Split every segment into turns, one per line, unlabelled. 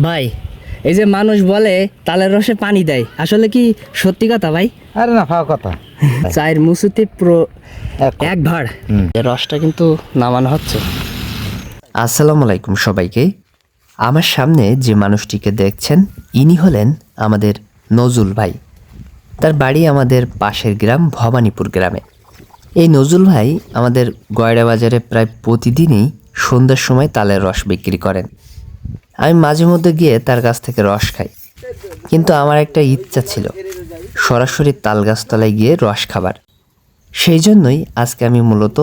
ভাই এই যে মানুষ বলে তালের রসে পানি দেয়। আসলে কি সত্যি কথা ভাই?
আরে না ফাও কথা।
চায়ের মুসুতে পুরো
এক
ভাড়। এই রসটা কিন্তু নামানো হচ্ছে।
আসসালামু আলাইকুম সবাইকে। আমার সামনে যে মানুষটিকে দেখছেন ইনি হলেন আমাদের নজরুল ভাই। তার বাড়ি আমাদের পাশের গ্রাম ভবানীপুর গ্রামে। এই নজরুল ভাই আমাদের গয়রা বাজারে প্রায় প্রতিদিনই সন্ধ্যার সময় তালের রস বিক্রি করেন। আমি মাঝে মধ্যে গিয়ে তার কাছ থেকে রস খাই। কিন্তু আমার একটা ইচ্ছা ছিল, সরাসরি তাল গাছতলায় গিয়ে রস খাবার। সেই জন্যই আজকে আমি মূলত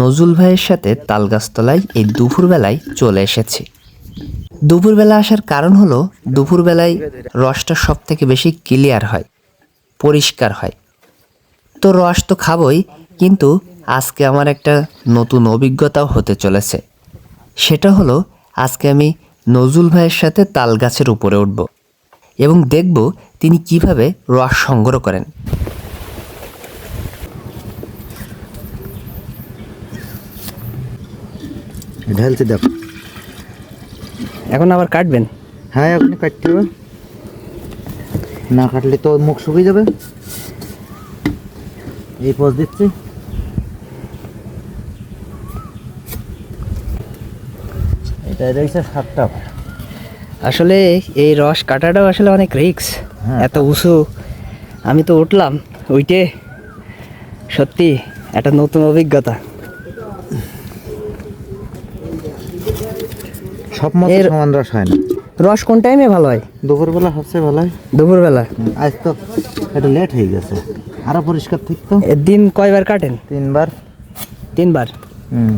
নজরুল ভাইয়ের সাথে তাল গাছতলায় এই দুপুরবেলায় চলে এসেছি। দুপুরবেলা আসার কারণ হলো, দুপুরবেলায় রসটা সব থেকে বেশি ক্লিয়ার হয়, পরিষ্কার হয়। তো রস তো খাবই, কিন্তু আজকে আমার একটা নতুন অভিজ্ঞতাও হতে চলেছে। সেটা হলো, আজকে আমি নজরুল ভাইয়ের সাথে তাল গাছের উপরে উঠব এবং দেখব তিনি কীভাবে রস সংগ্রহ করেন।
ঢেলছি দেখো
এখন আবার কাটবেন?
হ্যাঁ এখনই কাটতে হবে। না কাটলে তো মুখ শুকিয়ে যাবে। এই পোজ দিচ্ছি এটা রয়েছে সাতটা
আসলে এই রস কাটাটাও আসলে অনেক রিক্স
হ্যাঁ।
এত উঁচু। আমি তো উঠলাম উইটে সত্যি একটা নতুন অভিজ্ঞতা।
সব মতো সমান রস হয় না।
রস কোন টাইমে ভালো হয়?
দুপুরবেলা সবচেয়ে ভালো হয়।
দুপুরবেলা?
আজ তো একটু লেট হয়ে গেছে। আরও পরিষ্কার থাকতো
দিন কয়বার কাটেন?
তিনবার।
তিনবার?
হুম।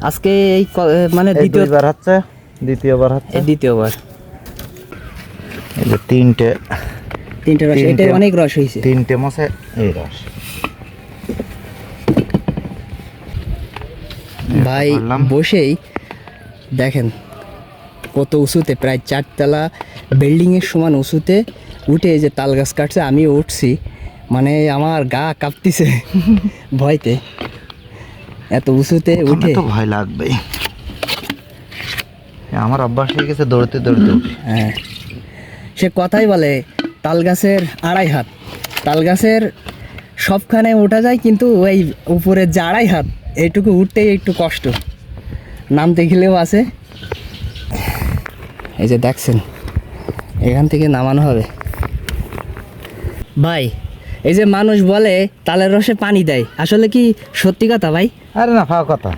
আজকে এই মানে
এই
দ্বিতীয়
দুইবার হচ্ছে দ্বিতীয়বার হচ্ছে।
দ্বিতীয়বার।
এই যে তিনটে
তিনটে রস এটা অনেক রস হয়েছে
তিনটে মাসে এই রস।
ভাই। বসেই দেখেন কত উঁচুতে প্রায় চারতলা বিল্ডিংয়ের সমান উঁচুতে উঠে যে তাল গাছ কাটছে আমিও উঠছি। মানে আমার গা কাঁপতিছে ভয়তে। এত উঁচুতে উঠে?
তো ভয় লাগবে আমার অভ্যাস হয়ে গেছে দৌড়তে দৌড়তে
হ্যাঁ। সে কথাই বলে তাল গাছের আড়াই হাত। তাল গাছের সবখানে ওঠা যায় কিন্তু ওই উপরের যে আড়াই হাত এইটুকু উঠতেই একটু কষ্ট। নামতে গেলেও আছে। এই যে দেখছেন এখান থেকে নামানো হবে। ভাই এই যে মানুষ বলে তালের রসে পানি দেয়। আসলে কি সত্যি কথা ভাই?
আরে না ফাও কথা।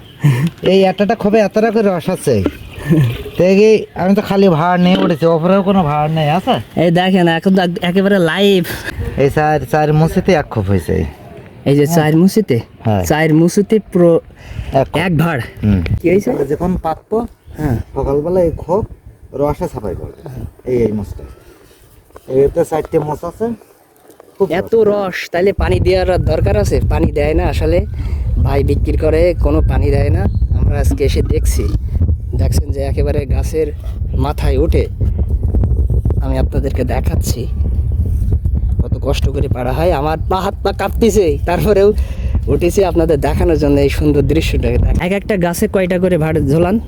এই একটাটা খবে এতটা করে রস আছে। দেখি আমি তো খালি ভাড় নিয়ে উঠেছি ওপরেও কোনো ভাড় নেই আছে?
এই দেখেন এখন তো একেবারে লাইভ
এই চার চার মুসিতে এক খোপ হয়েছে।
এই যে চায়ের মুসিতে
হ্যাঁ।
চায়ের মুসিতে পুরো
এক
ভাড় কি হয়েছে?
যখন পাতবো
হ্যাঁ।
সকালবেলা এই খোপ রসে ছাপাই পড়বে এই এই মোষটা এতে চারটে মোষ আছে। খুব
এত রস তাইলে পানি দেওয়ার দরকার আছে? পানি দেয় না আসলে। ভাই বিক্রি করে কোনো পানি দেয় না। আমরা আজকে এসে দেখছি। দেখছেন যে একেবারে গাছের মাথায় উঠে আমি আপনাদেরকে দেখাচ্ছি। কত কষ্ট করে পাড়া হয়। আমার পা হাত পা কাঁপতেছে। তারপরেও উঠেছি আপনাদের দেখানোর জন্য এই সুন্দর দৃশ্যটাকে দেখ- এক একটা গাছে কয়টা করে ভাড় ঝোলান?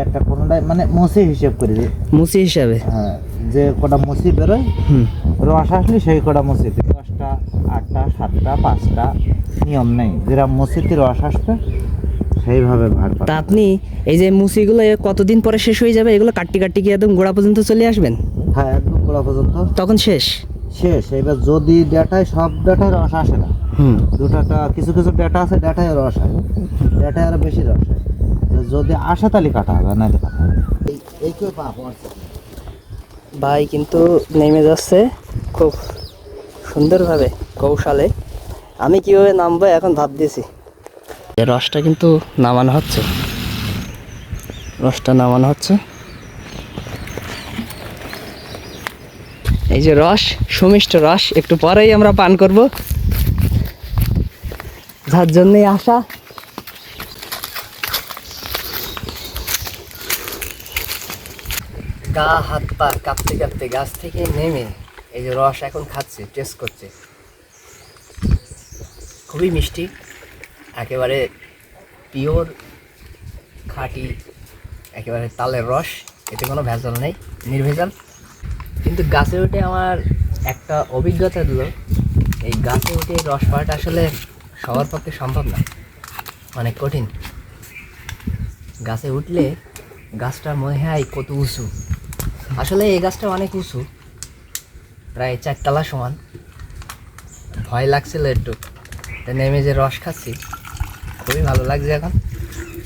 একটা কোনোটাই মানে মসি হিসেব করে।
মুচি হিসাবে?
হ্যাঁ যে কটা মসি বেরোয়
হুম।
রস আসলে সেই কটা মসিতে দশটা আটটা সাতটা পাঁচটা নিয়ম নেই। যেরকম মসিতে রস আসবে সেইভাবে ভাগ
তা আপনি এই যে মুসিগুলো কতদিন পরে শেষ হয়ে যাবে? এগুলো কাটটি কাটটি কি একদম গোড়া পর্যন্ত চলে আসবেন?
হ্যাঁ একদম গোড়া পর্যন্ত।
তখন শেষ?
শেষ। এবার যদি ডেটায় সব ডেটায় রস আসে না
হুম।
দুটাটা কিছু কিছু ডেটা আছে ডেটায় রস হয় ডেটায় আরও বেশি রস হয় যদি আসে তাহলে কাটা হবে না কাটা হবে এই এই কেউ পাপ আছে
ভাই কিন্তু নেমে যাচ্ছে। খুব সুন্দরভাবে কৌশলে। আমি কীভাবে নামবো এখন ভাবতেছি। রসটা কিন্তু নামানো হচ্ছে। রসটা নামানো হচ্ছে। এই যে রস সুমিষ্ট রস একটু পরেই আমরা পান করব। যার জন্যই আসা গা হাত পা কাঁপতে কাঁপতে গাছ থেকে নেমে এই যে রস এখন খাচ্ছে টেস্ট করছে। খুবই মিষ্টি, একেবারে পিওর খাঁটি, একেবারে তালের রস, এতে কোনো ভেজাল নেই, নির্ভেজাল। কিন্তু গাছে উঠে আমার একটা অভিজ্ঞতা দিল, এই গাছে উঠে রস পাওয়াটা আসলে সবার পক্ষে সম্ভব না অনেক কঠিন। গাছে উঠলে গাছটা মনে হয় কত উঁচু। আসলে এই গাছটা অনেক উঁচু প্রায় চারতলা সমান। ভয় লাগছিল একটু। নেমে যে রস খাচ্ছি খুবই ভালো লাগছে এখন।